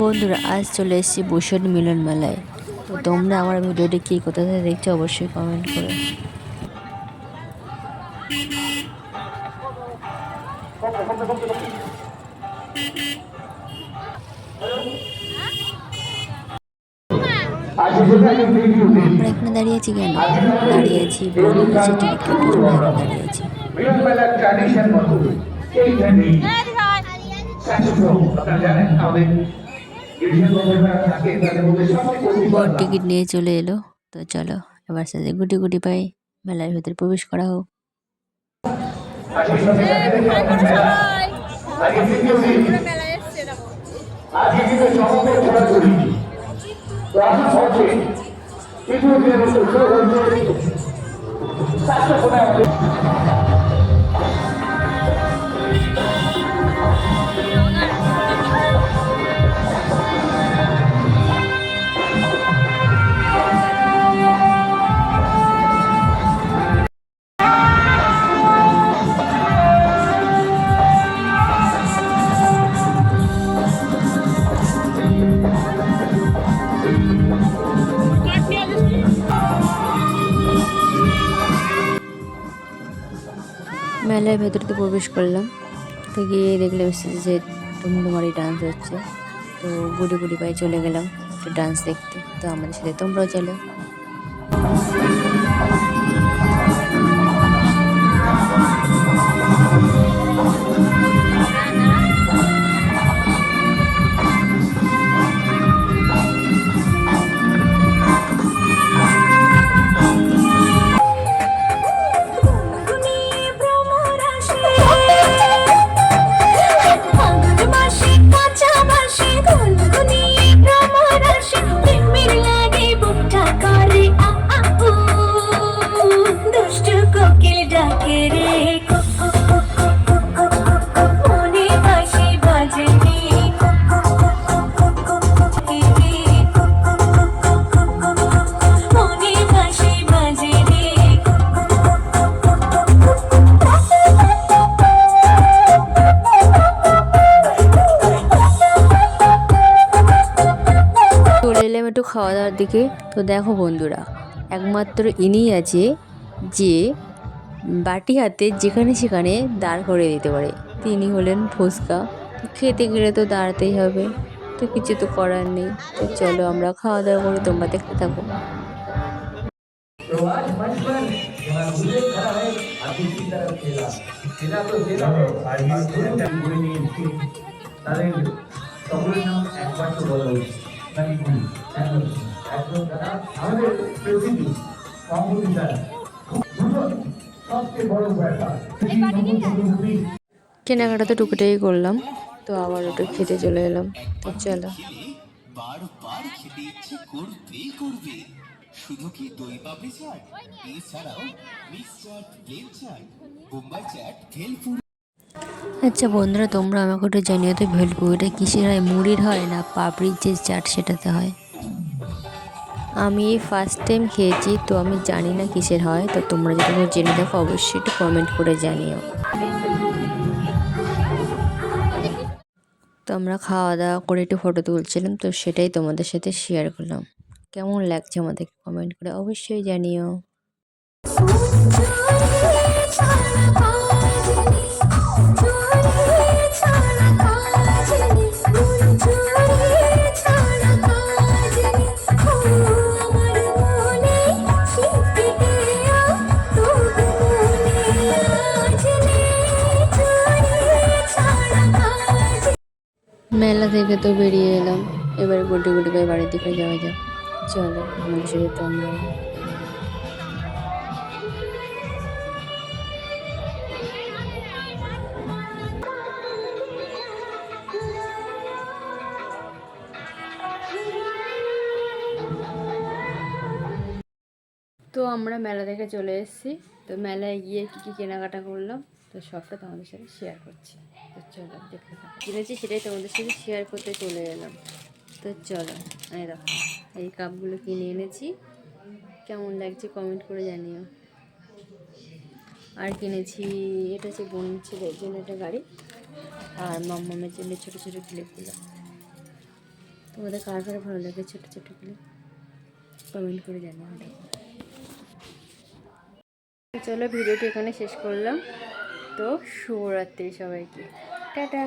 বন্ধুরা আজ চলে এসেছি ভূষণ মিলন মেলায়। তো তোমরা আমার ভিডিওটি কী কোথা থেকে দেখছ অবশ্যই কমেন্ট করো। আমরা এখানে দাঁড়িয়ে আছি কেন? দাঁড়িয়ে আছি দাঁড়িয়ে আছি। আপনারা জানেন আমাদের বর টিকিট নিয়ে চলে এলো। তো চলো এবার সাথে গুটি গুটি পাই মেলার ভেতরে প্রবেশ করা হোক। আর মেলার ভেতরতে প্রবেশ করলাম। তো গিয়ে দেখলাম যে টুমটুমারি ডান্স হচ্ছে। তো গুড়ি গুড়ি পায়ে চলে গেলাম একটু ডান্স দেখতে। তো আমাদের সাথে তোমরাও চলো। কোকিল ডাকে খাওয়া দাওয়ার দিকে। তো দেখো বন্ধুরা একমাত্র ইনিই আছে যে বাটি হাতে যেখানে সেখানে দাঁড় করে দিতে পারে। তিনি হলেন ফুচকা। খেতে গেলে তো দাঁড়াতেই হবে। তো কিছু তো করার নেই। তো চলো আমরা খাওয়া দাওয়া করে তোমরা দেখতে থাকো। আমাদের কেনাকাটা তো টুকুটাই করলাম তো আবার ওটা খেতে চলে এলাম। তো চলো। বারবার খেতে ইচ্ছে করবেই করবে। শুধু কি দই পাপড়ি চাট? এছাড়াও মিক্স চাট প্লেন চাট বোম্বাই চাট ভেলপুরি। আচ্ছা বন্ধুরা তোমরা আমাকে একটু জানিও তো ভেলপুরিটা কিসের হয়? মুড়ির হয় না পাপড়ির যে চাট সেটাতে হয়? আমি ফার্স্ট টাইম খেয়েছি, তো আমি জানি না কিসের হয়, তো তোমরা যদি জেনে দেখো, অবশ্যই একটু কমেন্ট করে জানিও। তো আমরা খাওয়া দাওয়া করে একটু ফটো তুলছিলাম, তো সেটাই তোমাদের সাথে শেয়ার করলাম। কেমন লাগছে আমাদের কমেন্ট করে অবশ্যই জানিও। মেলা থেকে তো বেরিয়ে এলাম। এবার গুটি গুটি পায়ে বাড়ির দিকে যাওয়া যাক। চলো আমাদের সাথে তোমরা তো আমরা মেলা থেকে চলে এসেছি। তো মেলায় গিয়ে কী কী কেনাকাটা করলাম? তো সবটা তোমাদের সাথে শেয়ার করছি। তো চলো, দেখতে থাকো। কিনেছি সেটাই তোমাদের সাথে শেয়ার করতে চলে এলাম। তো চলো, এই দেখো, এই কাপগুলো কিনে এনেছি। কেমন লাগছে কমেন্ট করে জানিও। আর কিনেছি, এটা হচ্ছে বোন ছেলের জন্য একটা গাড়ি আর মাম্মামের জন্য ছোটো ছোটো ক্লিপগুলো তোমাদের কার কার ভালো লাগে ছোটো ছোটো ক্লিপ কমেন্ট করে জানিও। চলো, ভিডিওটি এখানে শেষ করলাম। তো শুভরাত্রি সবাইকে। টাটা!